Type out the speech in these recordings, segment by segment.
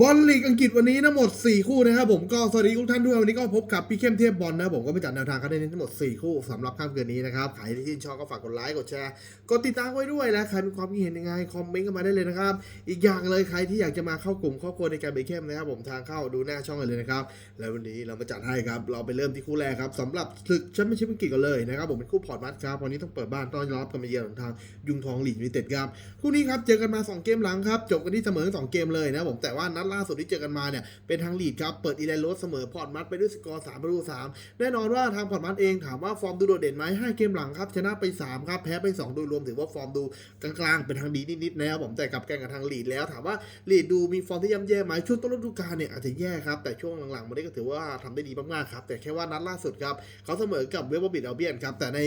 บอลลีกอังกฤษวันนี้ทั้งหมด 4 คู่นะครับผมก็สวัสดีทุกท่านด้วยวันนี้ก็พบกับพี่เข้มเทพบอลนะผมก็ไปจัดแนวทางกันได้ทั้งหมด 4 คู่สำหรับค่ำคืนนี้นะครับใครที่ชื่นชอบก็ฝากกดไลค์กดแชร์กดติดตามไว้ด้วยนะใครมีความคิดเห็นยังไงคอมเมนต์กันมาได้เลยนะครับอีกอย่างเลยใครที่อยากจะมาเข้ากลุ่มครอบครัวในการเบคเข้มนะครับผมทางเข้าดูหน้าช่องกันเลยนะครับแล้ววันนี้เรามาจัดให้ครับเราไปเริ่มที่คู่แรกครับสำหรับศึกแชมเปี้ยนชิพอังกฤษกันเลยนะครับผมเป็นคู่พอร์ตมัสครับวันนี้ต้องเปิดบ้านต้อนรับกันมาเยือนของทางยุงทองหลีดยูไนเต็ดครับคู่นี้ครับเจอกันมา 2 เกมหลังครับจบกันที่เสมอทั้งสองเกมเลยนะผมแต่ว่านันัดล่าสุดที่เจอกันมาเนี่ยเป็นทางลีดครับเปิดอีเลนโรสเสมอพอร์ตมัสไปด้วยสกอร์3ประตู3แน่นอนว่าทางพอร์ตมัสเองถามว่าฟอร์มดูโดดเด่นไหม5เกมหลังครับชนะไป3ครับแพ้ไป2โดยรวมถือว่าฟอร์มดูกลางๆเป็นทางดีนิดๆนะครับผมแต่กับแกันกับทางลีดแล้วถามว่าลีดดูมีฟอร์มที่ย่ำแย่ไหมช่วงต้นฤดูกาลเนี่ยอาจจะแย่ครับแต่ช่วงหลังๆมันนี้ก็ถือว่าทำได้ดีมากๆครับแต่แค่ว่านัดล่าสุดครับเขาเสมอกับเวสต์บรอมบิดอัลเบียนครับแต่ใน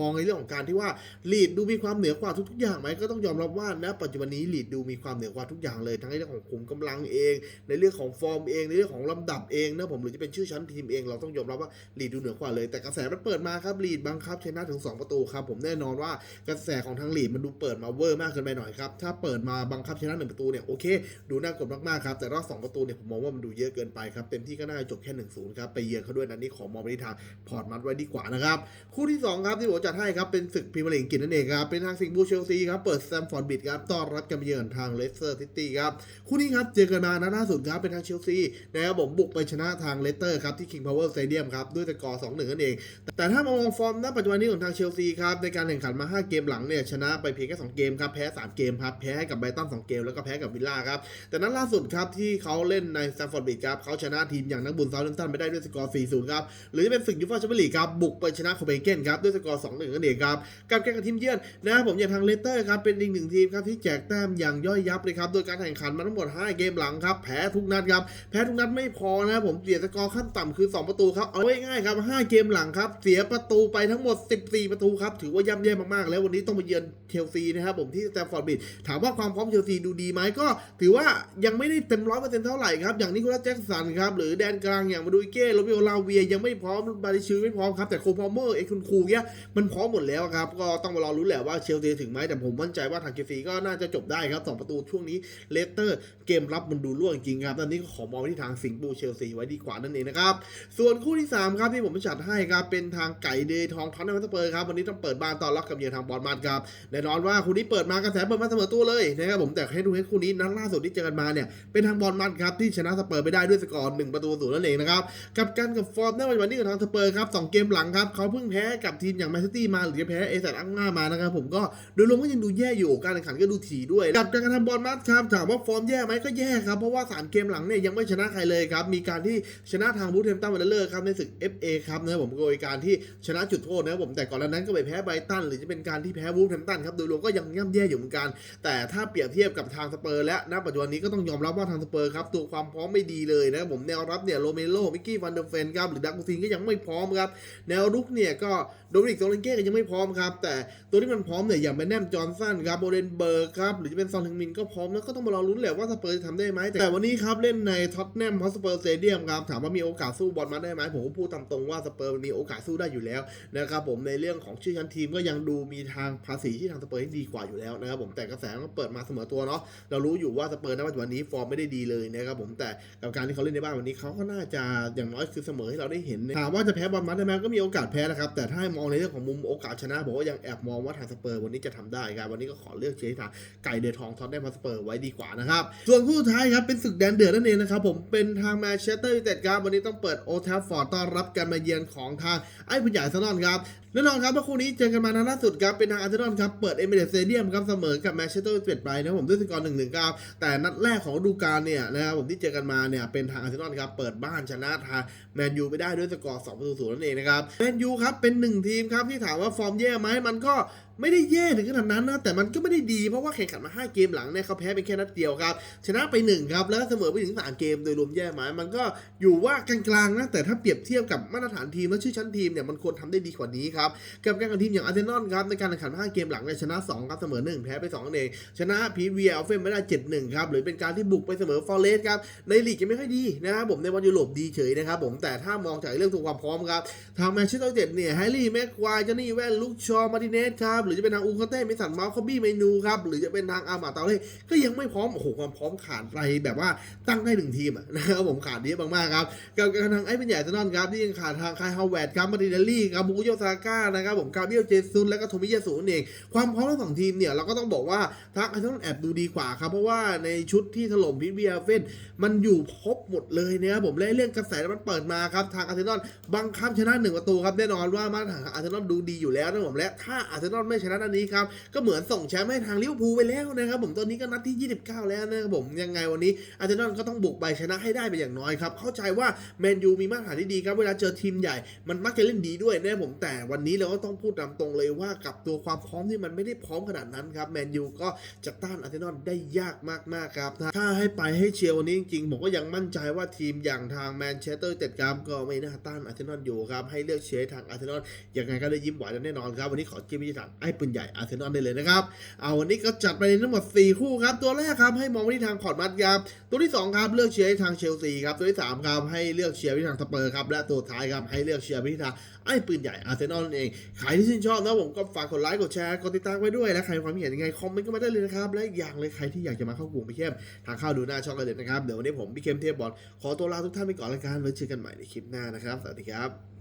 มองในเรื่องของการที่ว่าลีดดูมีความเหนือกว่าทุกๆอย่างไหมก็ต้องยอมรับว่าณปัจจุบันนี้ลีดดูมีความเหนือกว่าทุกอย่างเลยทั้งในเรื่องของขุมกำลังเอง ในเรื่องของฟอร์มเอง ในเรื่องของลำดับเองนะผมหรือจะเป็นชื่อชั้นทีมเอง เราต้องยอมรับว่าลีดดูเหนือกว่าเลย แต่กระแสมันเปิดมาครับลีดบังคับชนะถึง 2 ประตูครับผมแน่นอนว่ากระแสของทางลีดมันดูเปิดมาเวอร์มากเกินไปหน่อยครับถ้าเปิดมาบังคับชนะหนึ่งประตูเนี่ยโอเคดูน่ากดมากๆครับแต่รอบสองประตูเนี่ยผมมองว่ามันดูเยอะเกินไปครับเต็มที่ก็น่าจะจบแค่1นศูนย์ครับไปเยือนเขาด้วยนัดนี้ขอมองไปที่ทางพอร์ตมัดไว้ดีกว่านะครับคู่ที่ 2 ครับที่ผมจัดให้ครับเป็นศึกพรีเมียร์ลีกอังกฤษนั่นเองครับเป็นทางสิงห์บูเชลซีครับเปิดแซมฟอร์ดบิดครับต้อนรับกันเยือนทางเลสเตอร์ซิตี้ครับคู่นี้ครับเจอกันมานัดล่าสุดครับเป็นทางเชลซีนะครับผมบุกไปชนะทางเลสเตอร์ครับที่ King Power Stadium ครับด้วยสกอร์ 2-1 นั่นเอง แต่ถ้ามองฟอร์มณปัจจุบันนี้ของทางเชลซีครับในการแข่งขันมา 5 เกมหลังเนี่ยชนะไปเพียงแค่ 2 เกมครับแพ้ 3 เกมครับแพ้ให้กับไบรตัน 2 เกมแล้วก็แพ้กับวิลล่าครับแต่นั้นล่าสุดครับที่เขาเล่นในแซฟอร์ดบิดครับเขาชนะทีมอย่างนักบุญเซาท์ตันไปได้ด้วยสกอร์ 4-0 ครับหรือจะเป็นศึกยูฟ่าแชมเปี้ยนลีกครับบุกไปชนะโคเปนเกนครับด้วยสกอร์ 2-1 นั่นเองครับกับแข่งกับทีมเยือนนะครับผมอย่างทางเลสเตอร์ครับเป็นอีกหนึ่งทีมครับที่แจกแต้มอย่างย่อยยับเลยครับโดยการแข่งขันมาทั้งหมด 5 เกมหลังครับแพ้ทุกนัดครับแพ้ทุกนัดไม่พอนะผมเสียสกอร์ขั้นต่ำคือ 2 ประตูครับเอาไว้ง่ายๆครับ 5 เกมหลังครับเสียประตูไปทั้งหมด 14 ประตูครับถือว่าย่ำแย่มากๆ แล้ววันนี้ต้องมาเยือนเชลซีนะครับผมที่สแตมฟอร์ดบิดถามว่าความพร้อมเชลซีดูดีไหมก็ ถือว่ายังไม่ได้เต็มร้อยเปอร์เซ็นต์เท่าไหร่ครับอย่างนิโคลัสแจ็คสันครับหรือแดนกลางอย่างมาดูอิเก้โรบิโอลาเวียยังไม่พร้อมบาริชิไม่พร้อมครับแต่โคพอมเมอร์เอ็กคุณคูเนี้ยมันพร้อมหมดแล้วครับก็ต้องมารอรู้แหละว่าเชลซีถึงไหมแต่ผมมั่นใจว่าทางเชลซีก็น่าจะจบได้ครับสองประตูช่วงนี้เลสเตอร์เกมรับมันดูร่วงจริงครับตอนนี้ก็ขอมองไปที่ทางสิงห์บูเชลซีไว้ดีกว่านั่นเองนะครับส่วนคู่ที่ 3 ครับที่ผมจัดให้ครับเป็นทางไก่เดย์ทองท็อตแนมสเปอร์ครับวันนี้ต้องเปิดบ้านตอนรับกับเยือนทางบอลมาดครับแน่นอนว่าคู่นี้เปิดมากระแสเปิดมาเสมอตัวเลยนะครับผมแต่ให้ดูให้คู่นี้นัดล่าสุดที่เจอกันมาเนี่ยเป็นทางบอลมัดครับที่ชนะสเปอร์ไปได้ด้วยสกอร์หนึ่งประตูศูนย์นั่นเองนะครับกับกันกับฟอร์มในวันนี้ของทางสเปอร์ครับสองเกมหลังครับเขาเพิ่งแพ้กับทีมอย่างแมนซิตี้มาหรือจะแพ้เอซัตอังงามานะครับผมก็โดยรวมก็ยังดูแย่อยู่การแข่งขันก็ดูถี่ด้วยกับการกระทำบอลมัดครับถามว่าฟอร์มแย่ไหมก็แย่ครับเพราะว่าสามเกมหลังเนี่ยยังไม่ชนะใครเลยครับ มีการที่ชนะทางบูธเทมตันวันเลอร์ครับในศึก FA ครับนะครับผมโดยการที่ชนะจุดโทษนะครับผมแต่ก่อนน้านั้นก็ไปแพ้ไบตันหรือจะเป็นการที่แพ้วูฟแฮมตันครับโดยรวมก็ยังย่ำแย่อยู่เหมือนกัน แต่ถ้าเปรียบเทียบกับทางสเปอร์และณปัจจุบันนี้ก็ต้องยอมรับว่าทางสเปอร์ครับตัวความพร้อมไม่ดีเลยนะครับผมแนวรับเนี่ยโรเมโลมิกกี้ฟันเดอร์เฟนครับหรือดักกูซินก็ยังไม่พร้อมครับแนวรุกเนี่ยก็โดมินิกโซเลนเก้ก็ยังไม่พร้อมครับแต่ตัวที่มันพร้อมเนี่ยอย่างเป็นแนมจอห์นสันครับโบเดนเบิร์กครับหรือจะเป็นซอนทึงมินก็พร้อมแล้วก็ต้องมารอลุ้นแหละว่าสเปอร์จะทำได้ไหมแต่วันนี้ครับเล่นในท็อตแนมฮอสเปอร์สเตเดียมครับถามว่ามีโอกาสสู้บอลมาได้ไหมผมก็พูดตามตรงว่าสเปอร์มีโอกาสสู้ได้อยู่แล้วนะครับผมในเรื่องของชื่อชั้นทีมก็ยังดูมีทางภาษีที่ทางสเปอร์ที่ดีกว่าอยู่แล้วนะครับผมแต่กระแสก็เปิดมาเสมอตัวเนาะเรารู้อยู่ว่าสเปอร์ในปัจจุบันนี้ฟอร์มไม่ได้ดีเลยนะครับผมแต่กับการที่เขาเล่นในบ้านวันนี้เขาก็น่าจะอย่างน้อยคือเสมอให้เราได้เห็นถามว่าจะแพ้บอลมัดได้ไหมก็มีโอกาสแพ้นะครับแต่ถ้าให้มองในเรื่องของมุมโอกาสชนะผมว่ายังแอบมองว่าทางสเปอร์วันนี้จะทำได้ครับวันนี้ก็ขอเลือกเชียร์ที่ทางไก่เดือดทองท็อตได้มาสเปอร์ไว้ดีกว่านะครับส่วนคู่สุดท้ายครับเป็นศึกแดนเดือดนั่นเองนะครับผมเป็นทางแมนเชสเตอร์ยูไนเต็ดครับวันนี้ต้องเปิดโอทัฟฟอร์ดต้อนรับการมาเยือนของทางไอ้ผู้ใหญ่ซานอนครับ แน่นอนครับว่าคู่นี้เจอกันมานัดล่าสุดครับเป็นทางอาร์เซนอลครับเปิดเอเมเรตสเตเดียมครับเสมอกับแมนเชสเตอร์ยูไนเต็ดไปนะผมด้วยสกอร์หนึ่งหนึ่งครับแต่นัดแรกของฤดูกาลเนี่ยนะครับผมที่เจอกันมาเนี่ยเป็นทางอาร์เซนอลครับเปิดบ้านชนะทางแมนยูไปได้ด้วยสกอร์2ประตูศูนย์นั่นเองนะครับแมนยูครับเป็นหนึ่งทีมครับที่ถามว่าฟอร์มแย่ไหมมันก็ไม่ได้แย่ถึงขนาดนั้นนะแต่มันก็ไม่ได้ดีเพราะว่าแข่งขันมา 5 เกมหลังเนี่ยเขาแพ้เป็นแค่นัดเดียวครับ ชนะไป 1 ครับ แล้วเสมอไปถึง 3 เกมโดยรวมแย่ไหมมันก็อยู่ว่ากลางๆนะแต่ถ้าเปรียบเทียบกับมาตรฐานทีมและชื่อชั้นทีมเนี่ยมันควรทำได้ดีกว่านี้ครับกับการแข่งทีมอย่างอาร์เซนอลครับในการแข่งขัน5เกมหลังเนี่ยชนะ2ครับเสมอ1แพ้ไป2นั่นเองชนะพีเวียอัลเฟนไม่ได้7-1ครับหรือเป็นการที่บุกไปเสมอฟอร์เรสครับในลีกยังไม่ค่อยดีนะครับผมในวันยุโรปดีเฉยนะครับผมแต่ถ้ามองจากเรื่องตัวความพร้อมครับทางแมนเชสเตอร์ยูไนเต็ดเนี่ยแฮร์รี่แม็กควายจานี่แวนลุคชอว์มาร์ติเนสครับหรือจะเป็นทางอูคาเต้มิสันมาส์คอบบี้เมนูครับหรือจะเป็นทางอามาตาเล่ก็ยังไม่พร้อมโอ้โหความพร้อมขาดไปแบบว่าตั้งได้หนึ่งทีมนะครับผมขาดเยอะมากๆครับกับทางไอ้เป็นใหญ่อาร์เซนอนครับที่ยังขาดทางคายฮาวเวิร์ดครับมาติเนลลี่ครับบุกโยซาก้านะครับผมกาเบียลเจซุนและก็โทมิยาสุนั่นเอง ความพร้อมทั้งสองทีมเนี่ยเราก็ต้องบอกว่าทางอาร์เซนอลแอบดูดีกว่าครับ เพราะว่าในชุดที่ถล่มพิทเบียเฟนมันอยู่ครบหมดเลยนะครับผมและเรื่องกระแสมันเปิดมาครับทางอาร์เซนอลบังคับชนะหนึ่งประตูครับแน่นอนว่ามาตรฐานอาร์เซนอลดูดีอยู่แล้วนะผมและถ้าอาร์เซนอลไม่ชนะนัดนี้ครับก็เหมือนส่งแชมป์ให้ทางลิเวอร์พูลไปแล้วนะครับผมตอนนี้ก็นัดที่ 29 แล้วนะครับผมยังไงวันนี้อาร์เซนอลก็ต้องบุกไปชนะให้ได้เป็นอย่างน้อยครับเข้าใจว่าแมนยูมีมาตรฐานที่ดีครับเวลาเจอทีมใหญ่มันมักจะเล่นดีด้วยนะผมแต่วันนี้เราก็ต้องพูดตามตรงเลยว่ากับตัวความพร้อมที่มันไม่ได้พร้อมขนาดนั้นครับแมนยูก็จะต้านอาร์เซนอลได้ยากมากๆครับ ถ้าให้ไปให้เชียร์วันนี้จริงๆผมก็ยังมั่นใจว่าทีมอย่างทางแมนเชสเตอร์เต็ดกรามก็ไม่น่าต้านอาร์เซนอลอยู่ครับ ให้เลือกเชียร์ทางอาร์เซนอลยังไงก็ได้ยิ้มหวานแน่นอนครับ วันนี้ขอจิ้มที่ทางไอ้ปืนใหญ่อาร์เซนอลได้เลยนะครับเอาวันนี้ก็จัดไปในทั้งหมด 4 คู่ครับตัวแรกครับให้มองไปที่ทางพอร์ตมัดครับตัวที่สองครับเลือกเชียร์ทางเชลซีครับตัวที่สามครับให้เลือกเชียร์ไปที่ทางสเปอร์ครับและตัวท้ายครับให้เลือกเชียร์ไปที่ทาง ไอ้ปืนใหญ่อาร์เซนอลนั่นเอง ใครที่ชื่นชอบนะผมก็ฝากกดไลค์กดแชร์กดติดตามไว้ด้วยและใครมีความเห็นยังไงคอมเมนต์ก็มาได้เลยนะครับและอีกอย่างเลยใครที่อยากจะมาเข้ากลุ่มพี่เข้มทางเข้าดูหน้าช่องกันเลยนะครับเดี๋ยววันนี้ผมพี่เข้มเทพบอลขอตัวลาทุกท่านไปก่อนละกันไว้เจอกันใหม่ในคลิปหน้านะครับสวัสดีครับ